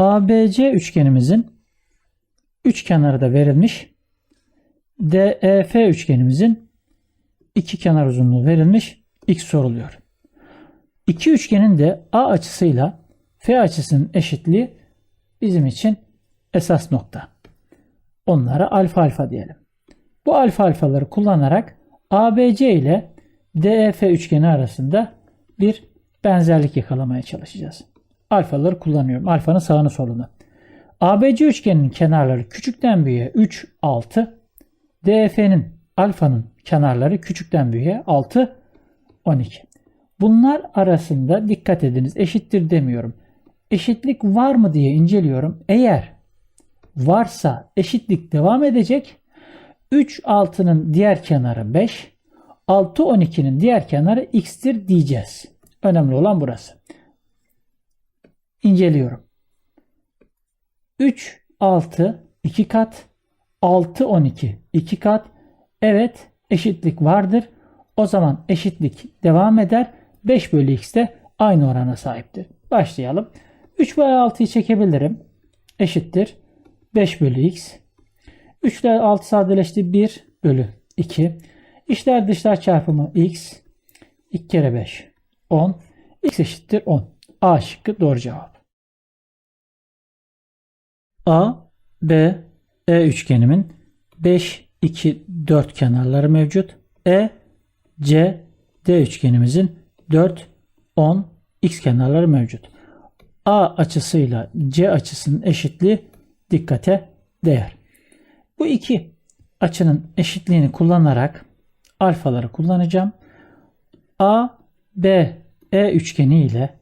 ABC üçgenimizin üç kenarı da verilmiş. DEF üçgenimizin iki kenar uzunluğu verilmiş. X soruluyor. İki üçgenin de A açısıyla F açısının eşitliği bizim için esas nokta. Onlara alfa alfa diyelim. Bu alfa alfaları kullanarak ABC ile DEF üçgeni arasında bir benzerlik yakalamaya çalışacağız. Alfaları kullanıyorum. Alfanın sağını solunu. ABC üçgeninin kenarları küçükten büyüğe 3, 6. DEF'nin alfanın kenarları küçükten büyüğe 6, 12. Bunlar arasında dikkat ediniz eşittir demiyorum. Eşitlik var mı diye inceliyorum. Eğer varsa eşitlik devam edecek. 3 6'nın diğer kenarı 5. 6 12'nin diğer kenarı x'tir diyeceğiz. Önemli olan burası. İnceliyorum. 3 6 2 kat 6 12 2 kat evet eşitlik vardır. O zaman eşitlik devam eder. 5 bölü x de aynı orana sahiptir. Başlayalım. 3 bölü 6'yı çekebilirim. Eşittir. 5 bölü x. 3 ile 6 sadeleşti. 1 bölü 2. İşler dışlar çarpımı x. 2 kere 5. 10. x eşittir 10. A şıkkı doğru cevap. A, B, E üçgenimin 5, 2, 4 kenarları mevcut. E, C, D üçgenimizin 4, 10, x kenarları mevcut. A açısıyla C açısının eşitliği dikkate değer. Bu iki açının eşitliğini kullanarak alfaları kullanacağım. A, B, E üçgeni ile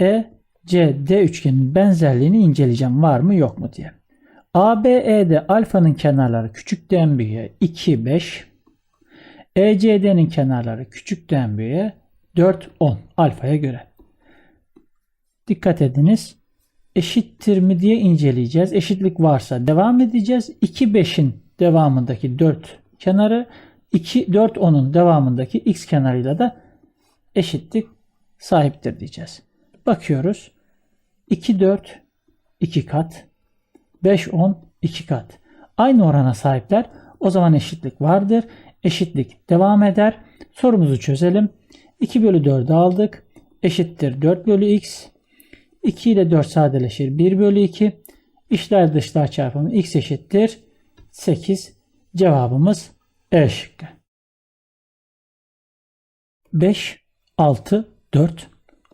E, C, D üçgeninin benzerliğini inceleyeceğim var mı yok mu diye. ABE'de alfanın kenarları küçükten büyüğe 2, 5. ECD'nin kenarları küçükten büyüğe 4, 10 alfaya göre. Dikkat ediniz. Eşittir mi diye inceleyeceğiz. Eşitlik varsa devam edeceğiz. 2, 5'in devamındaki 4 kenarı 2, 4, 10'un devamındaki x kenarıyla da eşitlik sahiptir diyeceğiz. Bakıyoruz. 2, 4, 2 kat. 5, 10, 2 kat. Aynı orana sahipler. O zaman eşitlik vardır. Eşitlik devam eder. Sorumuzu çözelim. 2 bölü 4'ü aldık. Eşittir 4 bölü x. 2 ile 4 sadeleşir. 1 bölü 2. İşler dışlar çarpımı x eşittir. 8. Cevabımız E şıkkı. 5, 6, 4,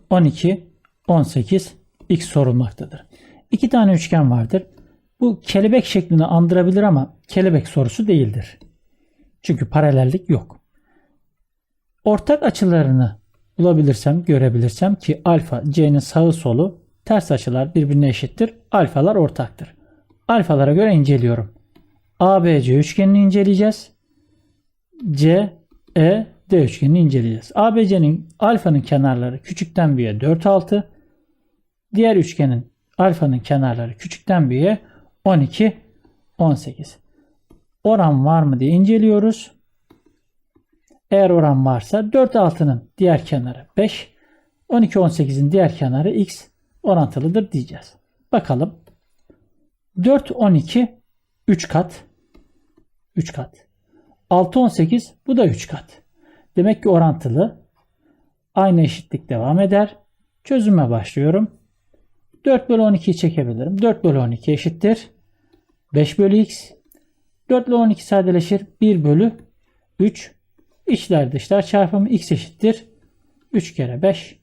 12, 18 x sorulmaktadır. İki tane üçgen vardır. Bu kelebek şeklini andırabilir ama kelebek sorusu değildir. Çünkü paralellik yok. Ortak açılarını bulabilirsem, görebilirsem ki alfa c'nin sağı solu ters açılar birbirine eşittir. Alfalar ortaktır. Alfalara göre inceliyorum. ABC üçgenini inceleyeceğiz. C, E, D üçgenini inceleyeceğiz. ABC'nin alfanın kenarları küçükten büyüğe 4 6. Diğer üçgenin alfanın kenarları küçükten büyüğe 12 18. Oran var mı diye inceliyoruz. Eğer oran varsa 4 altının diğer kenarı 5, 12 18'in diğer kenarı x orantılıdır diyeceğiz. Bakalım. 4 12 3 kat 3 kat. 6 18 bu da 3 kat. Demek ki orantılı. Aynı eşitlik devam eder. Çözüme başlıyorum. 4 bölü 12'yi çekebilirim. 4 bölü 12 eşittir. 5 bölü x. 4 ile 12 sadeleşir. 1 bölü 3. İçler dışlar çarpımı x eşittir. 3 kere 5.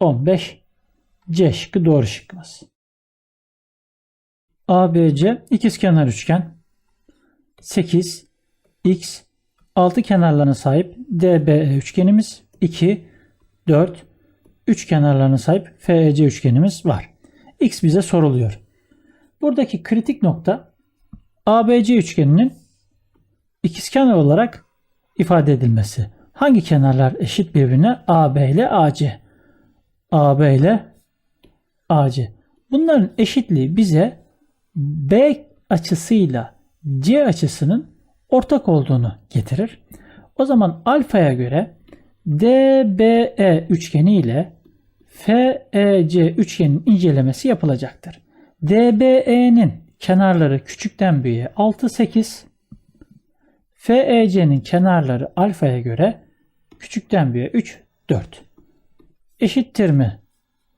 15. C şıkkı doğru şıkkımız. ABC ikizkenar üçgen. 8 x 6 kenarlarına sahip DBE üçgenimiz 2 4 3 kenarlarına sahip FEC üçgenimiz var. X bize soruluyor. Buradaki kritik nokta ABC üçgeninin ikizkenar olarak ifade edilmesi. Hangi kenarlar eşit birbirine? AB ile AC. AB ile AC. Bunların eşitliği bize B açısıyla C açısının ortak olduğunu getirir. O zaman alfaya göre DBE üçgeni ile FEC üçgenin incelemesi yapılacaktır. DBE'nin kenarları küçükten büyüğe 6, 8. FEC'nin kenarları alfaya göre küçükten büyüğe 3, 4. Eşittir mi?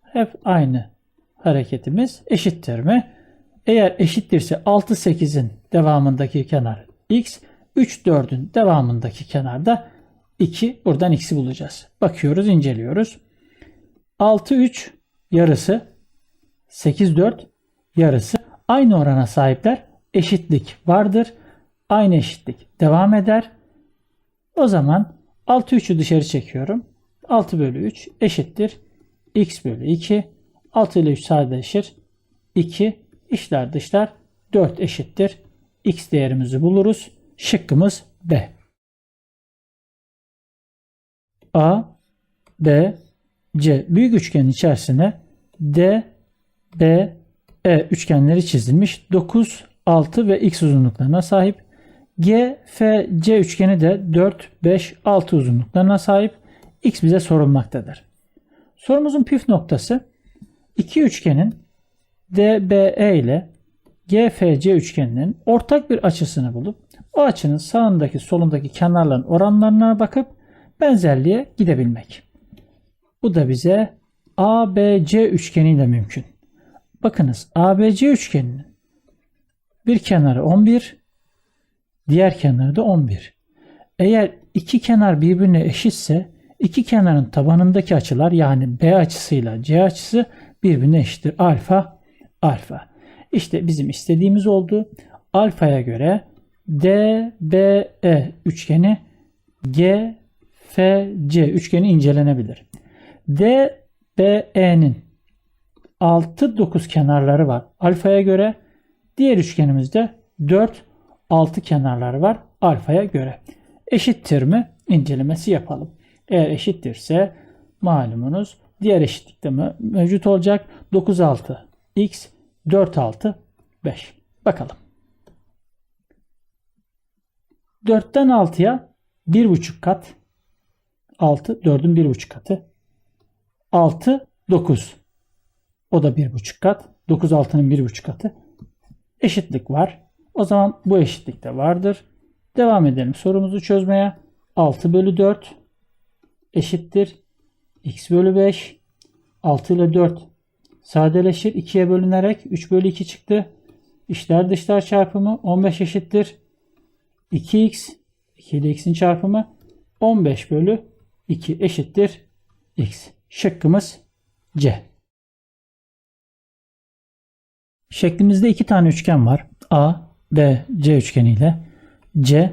Hep aynı hareketimiz. Eşittir mi? Eğer eşittirse 6, 8'in devamındaki kenar x, 3, 4'ün devamındaki kenarda 2. Buradan x'i bulacağız. Bakıyoruz, inceliyoruz. 6, 3 yarısı, 8, 4 yarısı aynı orana sahipler. Eşitlik vardır. Aynı eşitlik devam eder. O zaman 6 3'ü dışarı çekiyorum. 6 bölü 3 eşittir. x bölü 2. 6 ile 3 sadeleşir. 2 işler dışlar 4 eşittir. X değerimizi buluruz. Şıkkımız B. A, B, C büyük üçgenin içerisine D, B, E üçgenleri çizilmiş. 9, 6 ve x uzunluklarına sahip. G, F, C üçgeni de 4, 5, 6 uzunluklarına sahip. X bize sorulmaktadır. Sorumuzun püf noktası iki üçgenin DBE ile GFC üçgeninin ortak bir açısını bulup o açının sağındaki solundaki kenarların oranlarına bakıp benzerliğe gidebilmek. Bu da bize ABC üçgeniyle mümkün. Bakınız ABC üçgeninin bir kenarı 11, diğer kenarı da 11. Eğer iki kenar birbirine eşitse iki kenarın tabanındaki açılar yani B açısıyla C açısı birbirine eşittir. Alfa, alfa. İşte bizim istediğimiz oldu. Alfaya göre DBE üçgeni GFC üçgeni incelenebilir. DBE'nin 6 9 kenarları var. Alfaya göre diğer üçgenimizde 4 6 kenarları var alfaya göre. Eşittir mi? İncelemesi yapalım. Eğer eşittirse malumunuz diğer eşitlikte mevcut olacak? 9 6 x 4 6 5. Bakalım. 4'ten 6'ya 1,5 kat 6 4'ün 1,5 katı 6 9 o da 1,5 kat 9 6'nın 1,5 katı eşitlik var. O zaman bu eşitlik de vardır. Devam edelim sorumuzu çözmeye. 6 bölü 4 eşittir. x bölü 5 6 ile 4 sadeleşir. 2'ye bölünerek 3 bölü 2 çıktı. İşler dışlar çarpımı 15 eşittir. 2x 2 ile x'in çarpımı 15 bölü 2 eşittir x. Şıkkımız C. Şeklimizde iki tane üçgen var. A, B, C üçgeni ile C,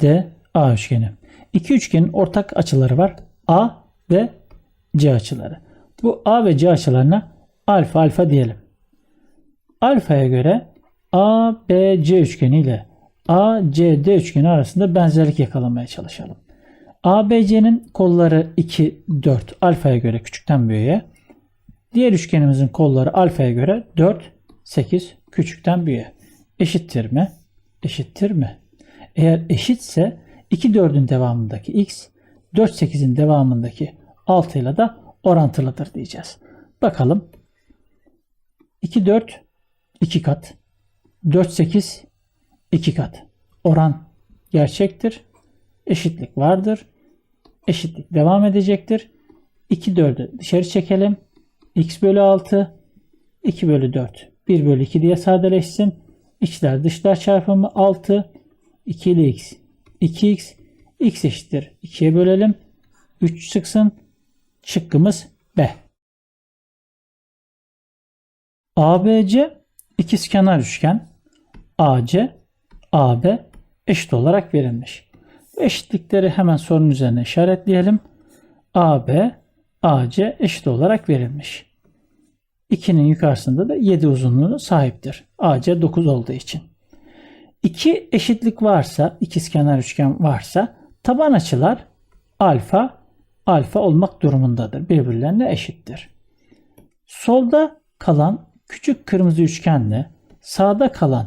D, A üçgeni. İki üçgenin ortak açıları var. A ve C açıları. Bu A ve C açılarına alfa alfa diyelim. Alfaya göre A, B, C üçgeni ile A, C, D üçgeni arasında benzerlik yakalamaya çalışalım. ABC'nin kolları 2, 4 alfaya göre küçükten büyüğe. Diğer üçgenimizin kolları alfaya göre 4, 8 küçükten büyüğe. Eşittir mi? Eşittir mi? Eğer eşitse 2 4'ün devamındaki x 4 8'in devamındaki 6 ile de orantılıdır diyeceğiz. Bakalım. 2 4 2 kat. 4 8 2 kat. Oran gerçektir. Eşitlik vardır. Eşitlik devam edecektir. 2 4'ü dışarı çekelim. x bölü 6 2 bölü 4 1 bölü 2 diye sadeleşsin. İçler dışlar çarpımı 6. 2 ile x. 2x. x eşittir. 2'ye bölelim. 3 çıksın. Şıkkımız B. ABC ikizkenar üçgen AC AB eşit olarak verilmiş. Eşitlikleri hemen sorunun üzerine işaretleyelim. AB AC eşit olarak verilmiş. 2'nin yukarısında da 7 uzunluğunu sahiptir. AC 9 olduğu için. 2 eşitlik varsa, ikizkenar üçgen varsa taban açılar alfa alfa olmak durumundadır. Birbirlerine eşittir. Solda kalan küçük kırmızı üçgenle sağda kalan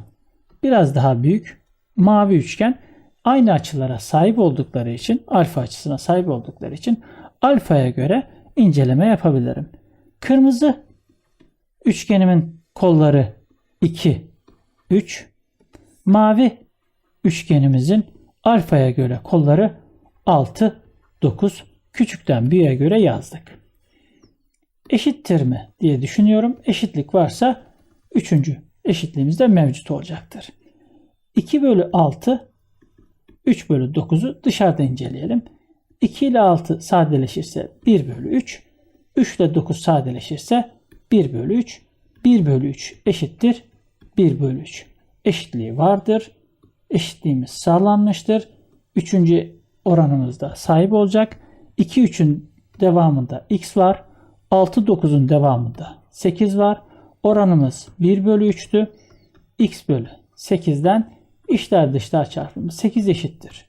biraz daha büyük mavi üçgen aynı açılara sahip oldukları için alfa açısına sahip oldukları için alfaya göre inceleme yapabilirim. Kırmızı üçgenimin kolları 2, 3. Mavi üçgenimizin alfaya göre kolları 6, 9. Küçükten büyüğe göre yazdık. Eşittir mi diye düşünüyorum. Eşitlik varsa üçüncü eşitliğimiz de mevcut olacaktır. 2 bölü 6 3 bölü 9'u dışarıda inceleyelim. 2 ile 6 sadeleşirse 1 bölü 3. 3 ile 9 sadeleşirse 1 bölü 3. 1 bölü 3 eşittir 1 bölü 3. Eşitliği vardır. Eşitliğimiz sağlanmıştır. Üçüncü oranımızda sahip olacak. 2 3'ün devamında x var. 6 9'un devamında 8 var. Oranımız 1 bölü 3'tü. x bölü 8'den içler dışlar çarpımı 8 eşittir.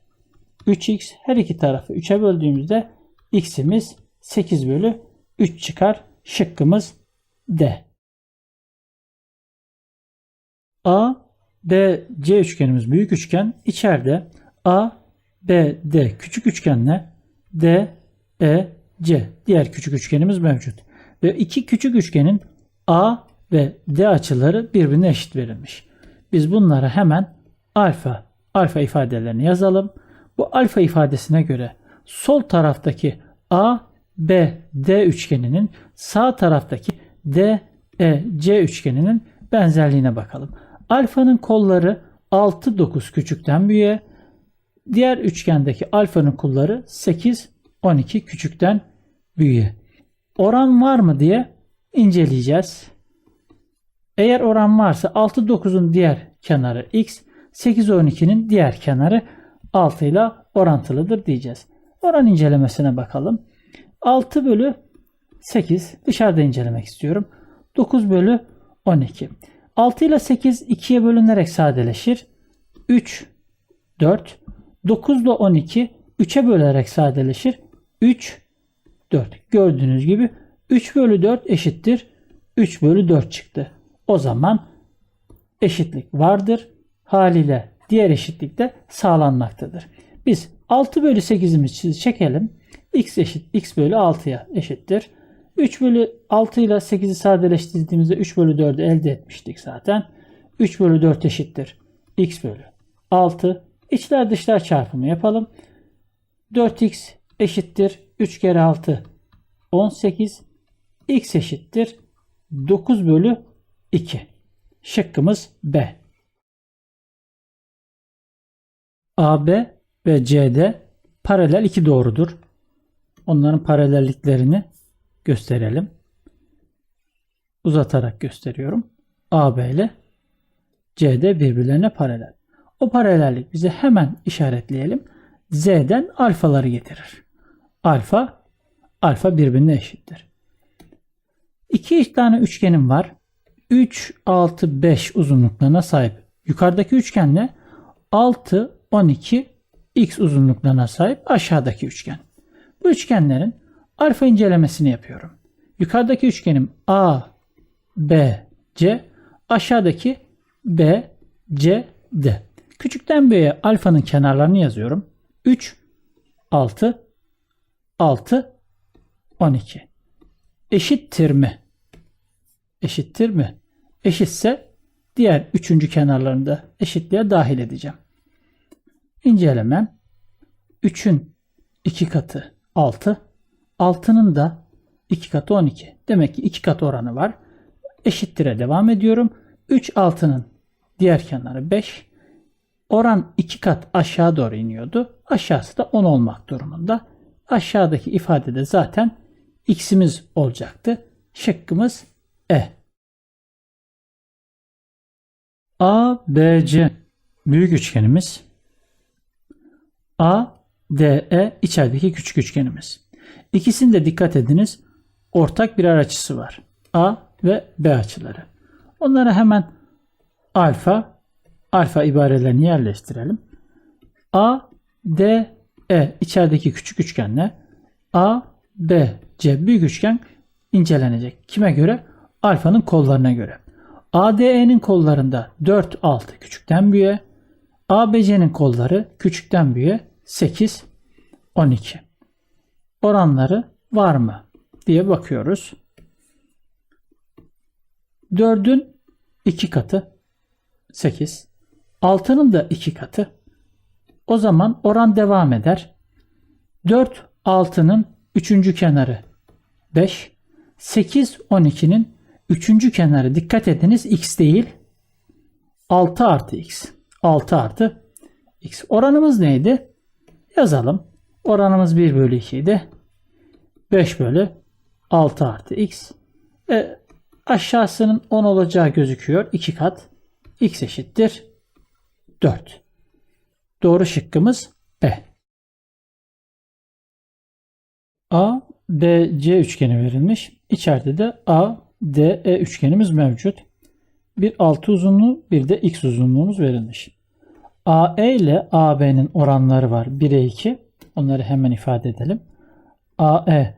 3x her iki tarafı 3'e böldüğümüzde x'imiz 8 bölü 3 çıkar. Şıkkımız D. A, B, C üçgenimiz büyük üçgen. İçeride A, B, D küçük üçgenle D, E, C diğer küçük üçgenimiz mevcut. Ve iki küçük üçgenin A ve D açıları birbirine eşit verilmiş. Biz bunlara hemen alfa, alfa ifadelerini yazalım. Bu alfa ifadesine göre sol taraftaki A, B, D üçgeninin sağ taraftaki D, E, C üçgeninin benzerliğine bakalım. Alfanın kolları 6, 9 küçükten büyüğe, diğer üçgendeki alfanın kolları 8, 12 küçükten büyüğe. Oran var mı diye inceleyeceğiz. Eğer oran varsa 6 9'un diğer kenarı x, 8 12'nin diğer kenarı 6 ile orantılıdır diyeceğiz. Oran incelemesine bakalım. 6 bölü 8 dışarıda incelemek istiyorum. 9 bölü 12. 6 ile 8 2'ye bölünerek sadeleşir. 3, 4. 9 ile 12 3'e bölerek sadeleşir. 3, 4. Gördüğünüz gibi 3 bölü 4 eşittir. 3 bölü 4 çıktı. O zaman eşitlik vardır. Haliyle diğer eşitlik de sağlanmaktadır. Biz 6 bölü 8'imizi çekelim. x eşit x bölü 6'ya eşittir. 3 bölü 6 ile 8'i sadeleştirdiğimizde 3 bölü 4'ü elde etmiştik zaten. 3 bölü 4 eşittir. x bölü 6. İçler dışlar çarpımı yapalım. 4x eşittir. 3 kere 6 18. x eşittir. 9 bölü 2. Şıkkımız B. AB ve CD paralel iki doğrudur. Onların paralelliklerini gösterelim. Uzatarak gösteriyorum. AB ile CD birbirlerine paralel. O paralellik bize hemen işaretleyelim. Z'den alfaları getirir. Alfa, alfa birbirine eşittir. İki tane üçgenim var. 3, 6, 5 uzunluklarına sahip. Yukarıdaki üçgenle 6, 12, x uzunluklarına sahip aşağıdaki üçgen. Bu üçgenlerin alfa incelemesini yapıyorum. Yukarıdaki üçgenim A, B, C, aşağıdaki B, C, D. Küçükten B'ye alfanın kenarlarını yazıyorum. 3, 6, 6, 12. Eşittir mi? Eşittir mi? Eşitse diğer üçüncü kenarlarını da eşitliğe dahil edeceğim. İncelemem 3'ün 2 katı 6, 6'nın da 2 katı 12. Demek ki 2 kat oranı var. Eşittire devam ediyorum. 3 6'nın diğer kenarı 5. Oran 2 kat aşağı doğru iniyordu. Aşağısı da 10 olmak durumunda. Aşağıdaki ifadede zaten x'imiz olacaktı. Şıkkımız E. A, B, C büyük üçgenimiz. A, D, E içerideki küçük üçgenimiz. İkisinde dikkat ediniz ortak birer açısı var. A ve B açıları. Onları hemen alfa, alfa ibarelerini yerleştirelim. A, D, E içerideki küçük üçgenle A, B, C büyük üçgen incelenecek. Kime göre? Alfanın kollarına göre. ADE'nin kollarında 4, 6 küçükten büyüğe, ABC'nin kolları küçükten büyüğe 8, 12. Oranları var mı diye bakıyoruz. 4'ün 2 katı 8. 6'nın da 2 katı. O zaman oran devam eder. 4 6'nın 3. kenarı 5. 8 12'nin 3. kenarı dikkat ediniz x değil. 6 artı x. 6 artı x. Oranımız neydi? Yazalım. Oranımız 1 bölü 2 idi. 5 bölü 6 artı x. E, aşağısının 10 olacağı gözüküyor. 2 kat. x eşittir 4. Doğru şıkkımız B. A, B, C üçgeni verilmiş. İçeride de A, D, E üçgenimiz mevcut. Bir 6 uzunluğu bir de x uzunluğumuz verilmiş. AE ile AB'nin oranları var. 1'e 2. Onları hemen ifade edelim. AE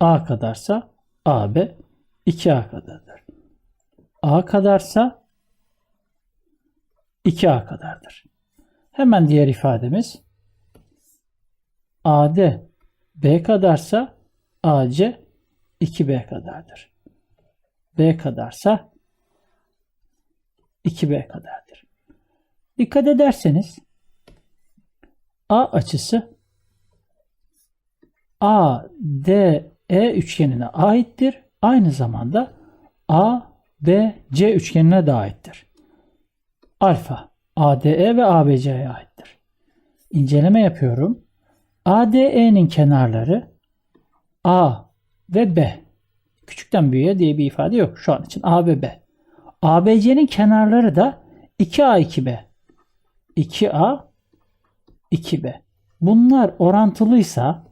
A kadarsa AB 2A kadardır. A kadarsa 2A kadardır. Hemen diğer ifademiz AD B kadarsa AC 2B kadardır. B kadarsa 2B kadardır. Dikkat ederseniz A açısı ADE üçgenine aittir. Aynı zamanda ABC üçgenine de aittir. Alfa ADE ve ABC'ye aittir. İnceleme yapıyorum. ADE'nin kenarları A ve B. Küçükten büyüğe diye bir ifade yok şu an için A ve B. ABC'nin kenarları da 2A 2B. 2A 2B. Bunlar orantılıysa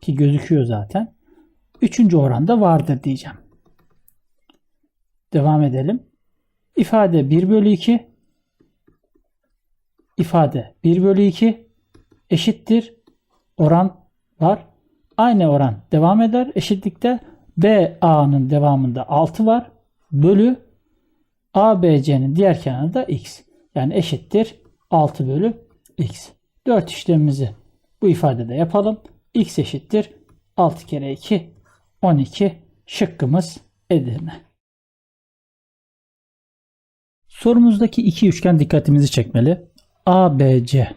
ki gözüküyor zaten. Üçüncü oranda vardır diyeceğim. Devam edelim. İfade 1 bölü 2 ifade 1 bölü 2 eşittir. Oran var. Aynı oran devam eder. Eşitlikte BA'nın devamında 6 var. Bölü ABC'nin diğer kenarında x. Yani eşittir 6 bölü x. 4 işlemimizi bu ifadede yapalım. x eşittir 6 kere 2 12 şıkkımız Edirne. Sorumuzdaki iki üçgen dikkatimizi çekmeli. ABC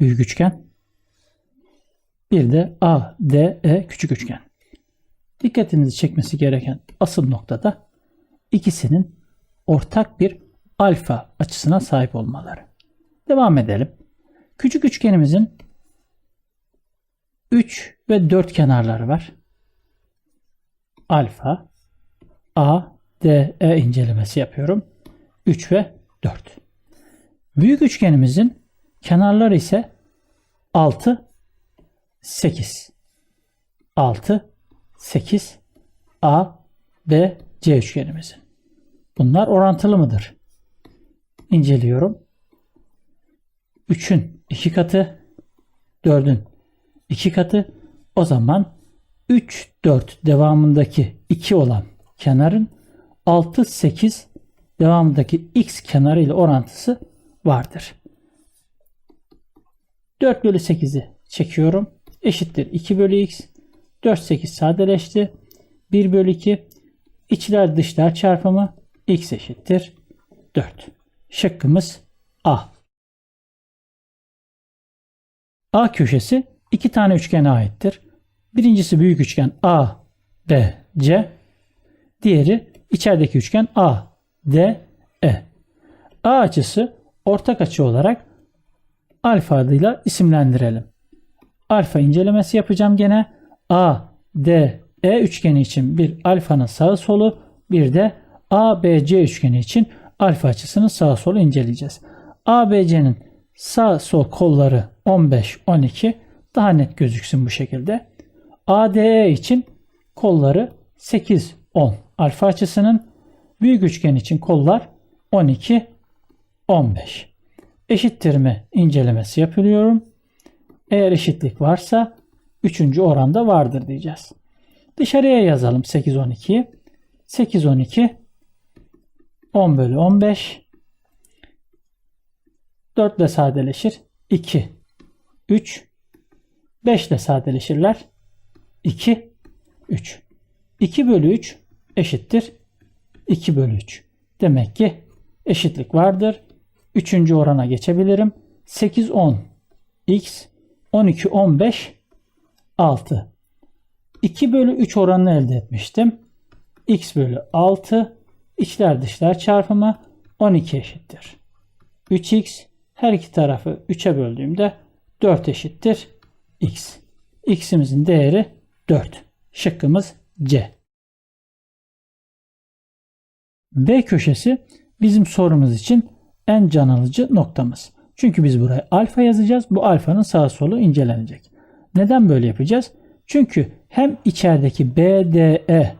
büyük üçgen. Bir de ADE küçük üçgen. Dikkatinizi çekmesi gereken asıl noktada ikisinin ortak bir alfa açısına sahip olmaları. Devam edelim. Küçük üçgenimizin 3 ve 4 kenarları var. Alfa, A, D, E incelemesi yapıyorum. 3 ve 4. Büyük üçgenimizin kenarları ise 6, 8. 6, 8, A, B, C üçgenimizin. Bunlar orantılı mıdır? İnceliyorum. 3'ün 2 katı, 4'ün 2 katı. O zaman 3, 4 devamındaki 2 olan kenarın 6, 8 devamındaki x kenarı ile orantısı vardır. 4 bölü 8'i çekiyorum. Eşittir 2 bölü x. 4, 8 sadeleşti. 1 bölü 2. İçler dışlar çarpımı x eşittir 4. Şıkkımız A. A köşesi iki tane üçgene aittir. Birincisi büyük üçgen A, B, C. Diğeri içerideki üçgen A, D, E. A açısı ortak açı olarak alfa adıyla isimlendirelim. Alfa incelemesi yapacağım gene. A, D, E üçgeni için bir alfanın sağı solu bir de ABC üçgeni için alfa açısının sağ solu inceleyeceğiz. ABC'nin sağ sol kolları 15, 12 daha net gözüksün bu şekilde. ADE için kolları 8, 10 alfa açısının büyük üçgen için kollar 12, 15. Eşittir mi incelemesi yapılıyorum. Eğer eşitlik varsa üçüncü oranda vardır diyeceğiz. Dışarıya yazalım 8, 12. 8, 12 10 bölü 15 4 ile sadeleşir. 2 3 5 ile sadeleşirler. 2 3 2 bölü 3 eşittir 2 bölü 3. Demek ki eşitlik vardır. Üçüncü orana geçebilirim. 8, 10. X, 12, 15, 6. 2 bölü 3 oranını elde etmiştim. X bölü 6 içler dışlar çarpımı 12 eşittir. 3x her iki tarafı 3'e böldüğümde 4 eşittir x. x'imizin değeri 4. Şıkkımız C. B köşesi bizim sorumuz için en can alıcı noktamız. Çünkü biz buraya alfa yazacağız. Bu alfanın sağ solu incelenecek. Neden böyle yapacağız? Çünkü hem içerideki BDE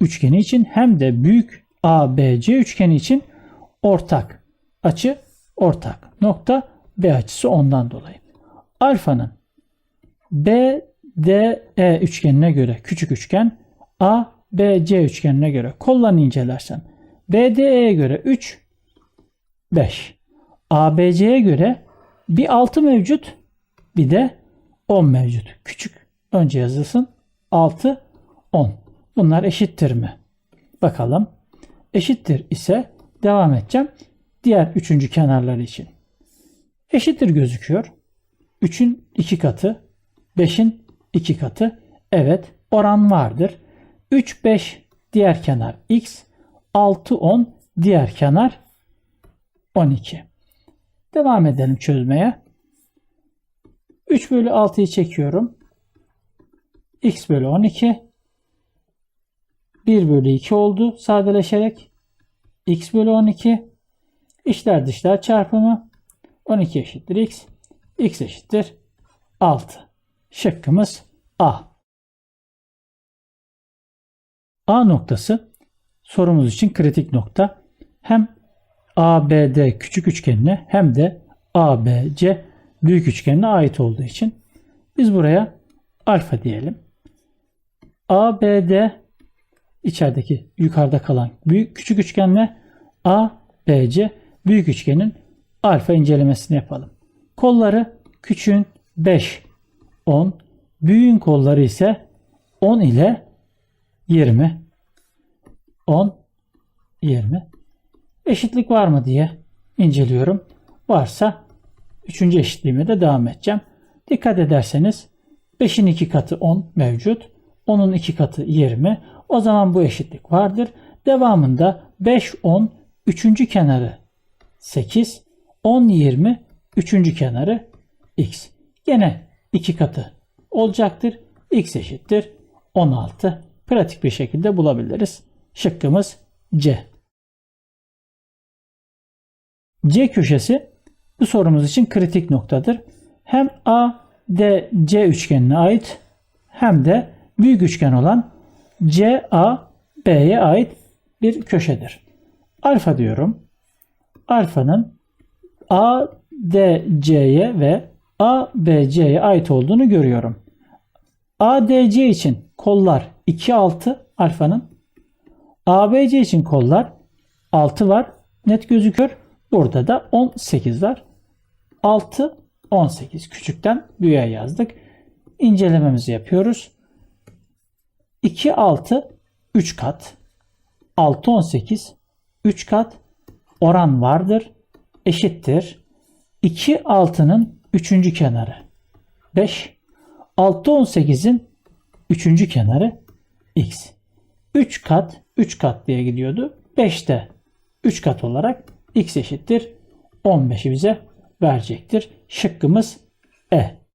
üçgeni için hem de büyük ABC üçgeni için ortak açı ortak nokta B açısı ondan dolayı. Alfanın BDE üçgenine göre küçük üçgen ABC üçgenine göre kollarını incelersen BDE'ye göre 3 5 ABC'ye göre bir 6 mevcut bir de 10 mevcut. Küçük önce yazılsın 6 10. Bunlar eşittir mi? Bakalım. Eşittir ise devam edeceğim. Diğer üçüncü kenarları için. Eşittir gözüküyor. 3'ün 2 katı, 5'in 2 katı. Evet, oran vardır. 3 5 diğer kenar x, 6 10 diğer kenar 12. Devam edelim çözmeye. 3 bölü 6'yı çekiyorum. x bölü 12 1 bölü 2 oldu sadeleşerek. x bölü 12 içler dışlar çarpımı 12 eşittir x. x eşittir 6. Şıkkımız A. A noktası sorumuz için kritik nokta. Hem ABD küçük üçgenine hem de ABC büyük üçgenine ait olduğu için biz buraya alfa diyelim. ABD içerideki yukarıda kalan büyük küçük üçgenle ABC büyük üçgenin alfa incelemesini yapalım. Kolları küçüğün 5, 10, büyüğün kolları ise 10 ile 20, 10, 20. Eşitlik var mı diye inceliyorum. Varsa üçüncü eşitliğime de devam edeceğim. Dikkat ederseniz 5'in 2 katı 10 mevcut. 10'un 2 katı 20. O zaman bu eşitlik vardır. Devamında 5, 10, 3. kenarı 8, 10, 20, 3. kenarı x. Gene 2 katı olacaktır. x eşittir 16. Pratik bir şekilde bulabiliriz. Şıkkımız C. C köşesi bu sorumuz için kritik noktadır. Hem A, D, C üçgenine ait hem de büyük üçgen olan C, A, B'ye ait bir köşedir. Alfa diyorum. Alfanın A, D, C'ye ve A, B, C'ye ait olduğunu görüyorum. A, D, C için kollar 2, 6 alfanın. A, B, C için kollar 6 var. Net gözüküyor. Burada da 18 var. 6, 18. Küçükten büyüğe yazdık. İncelememizi yapıyoruz. 2, 6, 3 kat. 6, 18, 3 kat. Oran vardır. Eşittir. 2, 6'nın 3. kenarı. 5. 6, 18'in 3. kenarı x. 3 kat, 3 kat diye gidiyordu. 5 de 3 kat olarak x eşittir 15'i bize verecektir. Şıkkımız E.